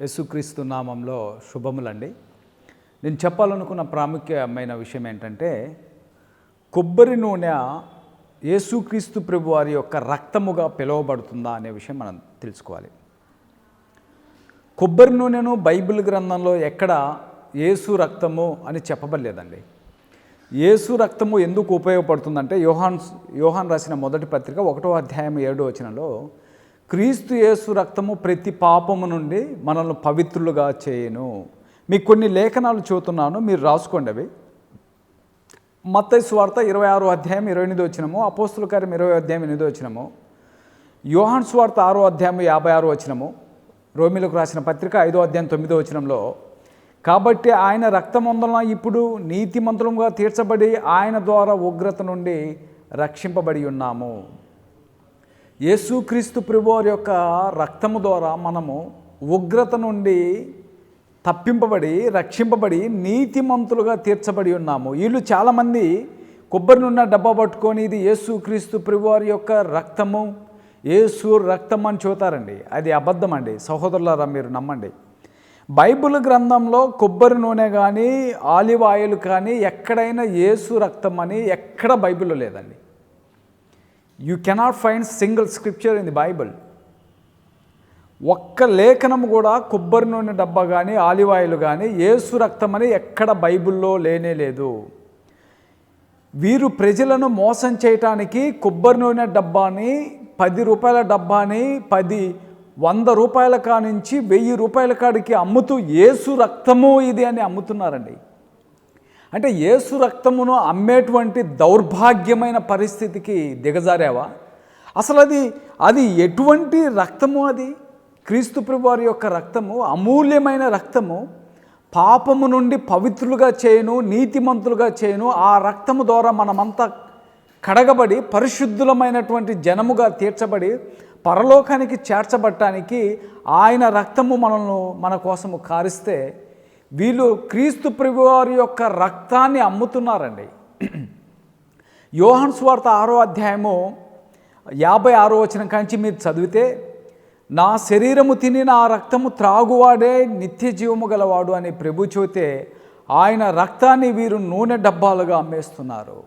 యేసుక్రీస్తు నామంలో శుభములండి. నేను చెప్పాలనుకున్న ప్రాముఖ్యమైన విషయం ఏంటంటే కొబ్బరి నూనె యేసుక్రీస్తు ప్రభు వారి యొక్క రక్తముగా పిలువబడుతుందా అనే విషయం మనం తెలుసుకోవాలి. కొబ్బరి నూనెను బైబిల్ గ్రంథంలో ఎక్కడ యేసు రక్తము అని చెప్పబడలేదండి. యేసు రక్తము ఎందుకు ఉపయోగపడుతుందంటే యోహాన్ యోహాన్ రాసిన మొదటి పత్రిక ఒకటో అధ్యాయం ఏడో వచనంలో క్రీస్తు యేసు రక్తము ప్రతి పాపము నుండి మనల్ని పవిత్రులుగా చేయను. మీకు కొన్ని లేఖనాలు చూస్తున్నాను మీరు రాసుకోండి అవి. మత్తయి స్వార్త ఇరవై ఆరో అధ్యాయం ఇరవై ఎనిమిది వచ్చినము అపోస్తుల కార్యం ఇరవై అధ్యాయం ఎనిమిది వచ్చినము యోహాన్ స్వార్త ఆరో అధ్యాయం యాభై ఆరు వచ్చినము రోమిలకు రాసిన పత్రిక ఐదో అధ్యాయం తొమ్మిదో వచ్చినంలో కాబట్టి ఆయన రక్తమందున ఇప్పుడు నీతిమంతులుగా తీర్చబడి ఆయన ద్వారా ఉగ్రత నుండి రక్షింపబడి ఉన్నాము. యేసుక్రీస్తు ప్రభువారి యొక్క రక్తము ద్వారా మనము ఉగ్రత నుండి తప్పింపబడి రక్షింపబడి నీతిమంతులుగా తీర్చబడి ఉన్నాము. వీళ్ళు చాలామంది కొబ్బరి నూనె డబ్బా పట్టుకొని ఇది యేసుక్రీస్తు ప్రభువారి యొక్క రక్తము యేసు రక్తం అని చూతారండి అది అబద్ధం అండి. సహోదరులారా మీరు నమ్మండి. బైబిల్ గ్రంథంలో కొబ్బరి నూనె కానీ ఆలివ్ ఆయిల్ కానీ ఎక్కడైనా యేసు రక్తం అని ఎక్కడ బైబిల్లో లేదండి. You cannot find single scripture in the Bible ఒక్క లేఖనం కూడా కొబ్బరి నూనె డబ్బా కానీ ఆలివ్ ఆయిల్ కానీ ఏసు రక్తం అని ఎక్కడ బైబిల్లో లేనే లేదు. వీరు ప్రజలను మోసం చేయటానికి కొబ్బరి నూనె డబ్బాని పది రూపాయల డబ్బాని పది వంద రూపాయల కానించి వెయ్యి రూపాయల కాడికి అమ్ముతూ ఏసు రక్తము ఇది అని అమ్ముతున్నారండి. అంటే ఏసు రక్తమును అమ్మేటువంటి దౌర్భాగ్యమైన పరిస్థితికి దిగజారావా? అసలు అది అది ఎటువంటి రక్తము అది? క్రీస్తు వారి యొక్క రక్తము అమూల్యమైన రక్తము పాపము నుండి పవిత్రులుగా చేయను నీతిమంతులుగా చేయను ఆ రక్తము ద్వారా మనమంతా కడగబడి పరిశుద్ధులమైనటువంటి జనముగా తీర్చబడి పరలోకానికి చేర్చబట్టడానికి ఆయన రక్తము మనల్ని మన కోసము కారిస్తే వీళ్ళు క్రీస్తు ప్రభువారి యొక్క రక్తాన్ని అమ్ముతున్నారండి. యోహన్ స్వార్త ఆరో అధ్యాయము యాభై ఆరో వచ్చిన కాంచి మీరు చదివితే నా శరీరము తిని నా రక్తము త్రాగువాడే నిత్య జీవము గలవాడు అని ప్రభు చూతే ఆయన రక్తాన్ని వీరు నూనె డబ్బాలుగా అమ్మేస్తున్నారు.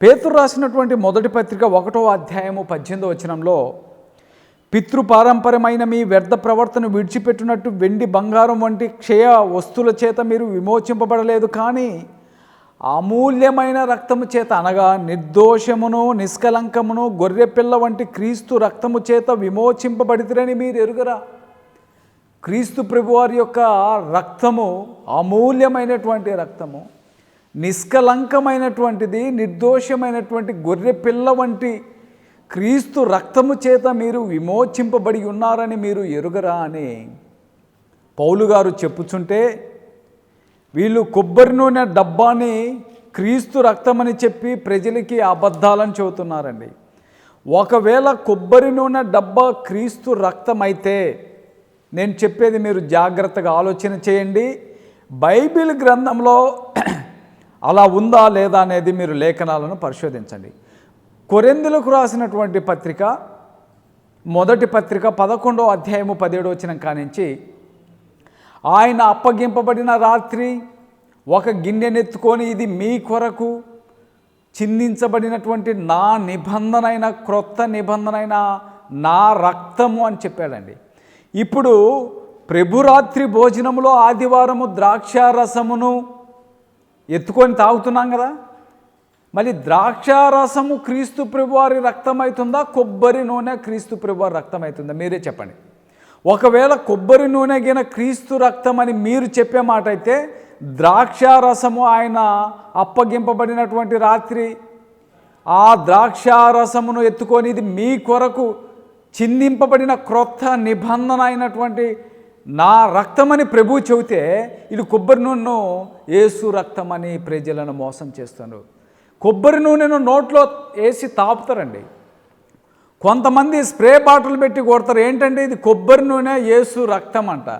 పేతురు రాసినటువంటి మొదటి పత్రిక ఒకటో అధ్యాయము పద్దెనిమిదో వచనంలో పితృపారంపరమైన మీ వ్యర్థ ప్రవర్తన విడిచిపెట్టినట్టు వెండి బంగారం వంటి క్షయ వస్తువుల చేత మీరు విమోచింపబడలేదు కానీ అమూల్యమైన రక్తము చేత అనగా నిర్దోషమును నిష్కలంకమును గొర్రెపిల్ల వంటి క్రీస్తు రక్తము చేత విమోచింపబడితిరని మీరు ఎరుగరా? క్రీస్తు ప్రభువారి యొక్క రక్తము అమూల్యమైనటువంటి రక్తము నిష్కలంకమైనటువంటిది నిర్దోషమైనటువంటి గొర్రె పిల్ల వంటి క్రీస్తు రక్తము చేత మీరు విమోచింపబడి ఉన్నారని మీరు ఎరుగరా అని పౌలు గారు చెప్పుచుంటే వీళ్ళు కొబ్బరి నూనె డబ్బాని క్రీస్తు రక్తమని చెప్పి ప్రజలకి అబద్ధాలని చెబుతున్నారండి. ఒకవేళ కొబ్బరి నూనె డబ్బా క్రీస్తు రక్తం అయితే నేను చెప్పేది మీరు జాగ్రత్తగా ఆలోచన చేయండి. బైబిల్ గ్రంథంలో అలా ఉందా లేదా అనేది మీరు లేఖనాలను పరిశోధించండి. కొరెందులకు రాసినటువంటి పత్రిక మొదటి పత్రిక పదకొండో అధ్యాయము పదిహేడు వచ్చిన కానించి ఆయన అప్పగింపబడిన రాత్రి ఒక గిన్నెనెత్తుకొని ఇది మీ కొరకు చిందించబడినటువంటి నా నిబంధనైన క్రొత్త నిబంధనైన నా రక్తము అని చెప్పాడండి. ఇప్పుడు ప్రభురాత్రి భోజనములో ఆదివారము ద్రాక్ష రసమును ఎత్తుకొని తాగుతున్నాం కదా? మళ్ళీ ద్రాక్షారసము క్రీస్తు ప్రభువారి రక్తం అవుతుందా కొబ్బరి నూనె క్రీస్తు ప్రభువారి రక్తం అవుతుందా మీరే చెప్పండి. ఒకవేళ కొబ్బరి నూనె గిన క్రీస్తు రక్తం అని మీరు చెప్పే మాట అయితే ద్రాక్షారసము ఆయన అప్పగింపబడినటువంటి రాత్రి ఆ ద్రాక్షారసమును ఎత్తుకొని ఇది మీ కొరకు చిందింపబడిన క్రొత్త నిబంధన అయినటువంటి నా రక్తమని ప్రభు చెబితే ఇది కొబ్బరి నూనెను ఏసు రక్తమని ప్రజలను మోసం చేస్తున్నారు. కొబ్బరి నూనెను నోట్లో వేసి తాపుతారండి. కొంతమంది స్ప్రే బాటిల్ పెట్టి కొడతారు. ఏంటంటే ఇది కొబ్బరి నూనె ఏసు రక్తం అంట.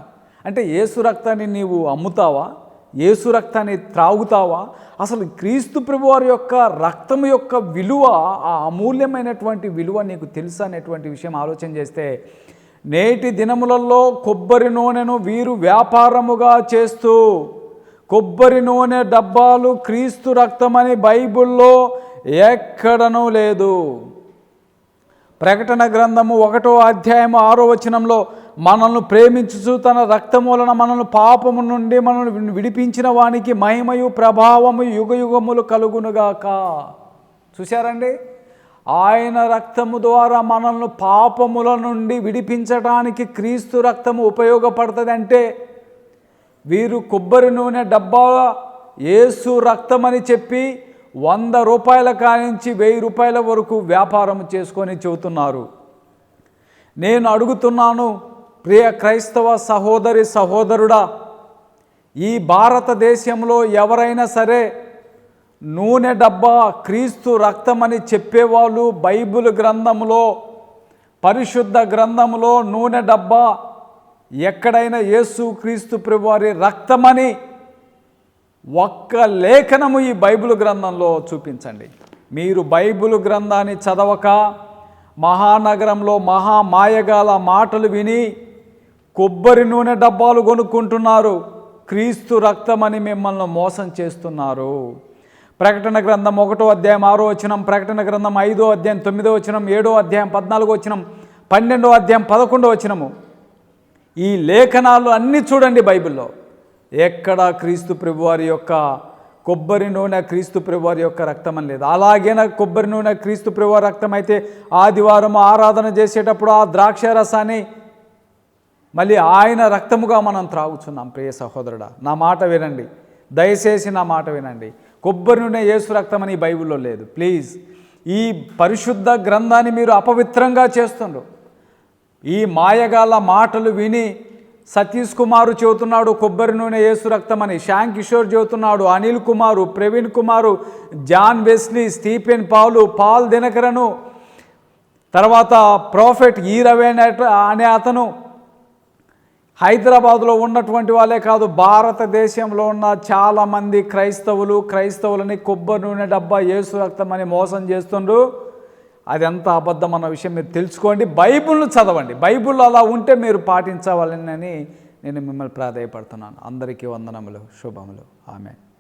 అంటే ఏసు రక్తాన్ని నీవు అమ్ముతావా? ఏసు రక్తాన్ని త్రాగుతావా? అసలు క్రీస్తు ప్రభువారి యొక్క రక్తం యొక్క విలువ ఆ అమూల్యమైనటువంటి విలువ నీకు తెలుసా అనేటువంటి విషయం ఆలోచన చేస్తే నేటి దినములలో కొబ్బరి నూనెను వీరు వ్యాపారముగా చేస్తూ కొబ్బరి నూనె డబ్బాలు క్రీస్తు రక్తమని బైబిల్లో ఎక్కడనూ లేదు. ప్రకటన గ్రంథము ఒకటో అధ్యాయము ఆరో వచనంలో మనల్ని ప్రేమించుచు తన రక్తము మనల్ని పాపము నుండి మనల్ని విడిపించిన వానికి మహిమయు ప్రభావము యుగ యుగములు కలుగునుగాక. చూశారండి? ఆయన రక్తము ద్వారా మనల్ని పాపముల నుండి విడిపించడానికి క్రీస్తు రక్తము ఉపయోగపడుతుంది అంటే వీరు కొబ్బరి నూనె డబ్బా ఏసు రక్తమని చెప్పి వంద రూపాయల కానించి వెయ్యి రూపాయల వరకు వ్యాపారం చేసుకొని చెబుతున్నారు. నేను అడుగుతున్నాను ప్రియ క్రైస్తవ సహోదరి సహోదరుడా ఈ భారతదేశంలో ఎవరైనా సరే నూనె డబ్బా క్రీస్తు రక్తమని చెప్పేవాళ్ళు బైబిల్ గ్రంథంలో పరిశుద్ధ గ్రంథంలో నూనె డబ్బా ఎక్కడైనా యేసు క్రీస్తు ప్రభువారి రక్తమని ఒక్క లేఖనము ఈ బైబిల్ గ్రంథంలో చూపించండి. మీరు బైబిల్ గ్రంథాన్ని చదవక మహానగరంలో మహామాయగాల మాటలు విని కొబ్బరి నూనె డబ్బాలు కొనుక్కుంటున్నారు క్రీస్తు రక్తమని మిమ్మల్ని మోసం చేస్తున్నారు. ప్రకటన గ్రంథం ఒకటో అధ్యాయం ఆరో వచనం ప్రకటన గ్రంథం ఐదో అధ్యాయం తొమ్మిదో వచనం ఏడో అధ్యాయం పద్నాలుగో వచనం పన్నెండో అధ్యాయం పదకొండో వచనము. ఈ లేఖనాలు అన్నీ చూడండి బైబిల్లో. ఎక్కడ క్రీస్తు ప్రభువారి యొక్క కొబ్బరి నూనె క్రీస్తు ప్రభువారి యొక్క రక్తం అని లేదు. అలాగేనా కొబ్బరి నూనె క్రీస్తు ప్రభువారి రక్తం అయితే ఆదివారం ఆరాధన చేసేటప్పుడు ఆ ద్రాక్ష రసాన్ని మళ్ళీ ఆయన రక్తముగా మనం త్రాగుచున్నాం. ప్రియ సహోదరుడా నా మాట వినండి. దయచేసి నా మాట వినండి. కొబ్బరి నూనె యేసు రక్తం అని బైబిల్లో లేదు. ప్లీజ్ ఈ పరిశుద్ధ గ్రంథాన్ని మీరు అపవిత్రంగా చేస్తుండ్రు. ఈ మాయగాల మాటలు విని సతీష్ కుమారు చెబుతున్నాడు కొబ్బరి నూనె యేసు రక్తమని శ్యామ్ కిషోర్ చెబుతున్నాడు Anil Kumar Praveen Kumar John Wesley Stephen Paul Paul Dhinakaran తర్వాత ప్రాఫెట్ ఈరవేణ అనే అతను. హైదరాబాద్లో ఉన్నటువంటి వాళ్ళే కాదు భారతదేశంలో ఉన్న చాలామంది క్రైస్తవులు క్రైస్తవులని కొబ్బరి నూనె డబ్బా యేసు రక్తం అని మోసం చేస్తుండ్రు. అది ఎంత అబద్ధం అన్న విషయం మీరు తెలుసుకోండి. బైబిల్ను చదవండి. బైబుల్ అలా ఉంటే మీరు పాటించవాలని నేను మిమ్మల్ని ప్రాధాయపడుతున్నాను. అందరికీ వందనములు శుభములు. ఆమె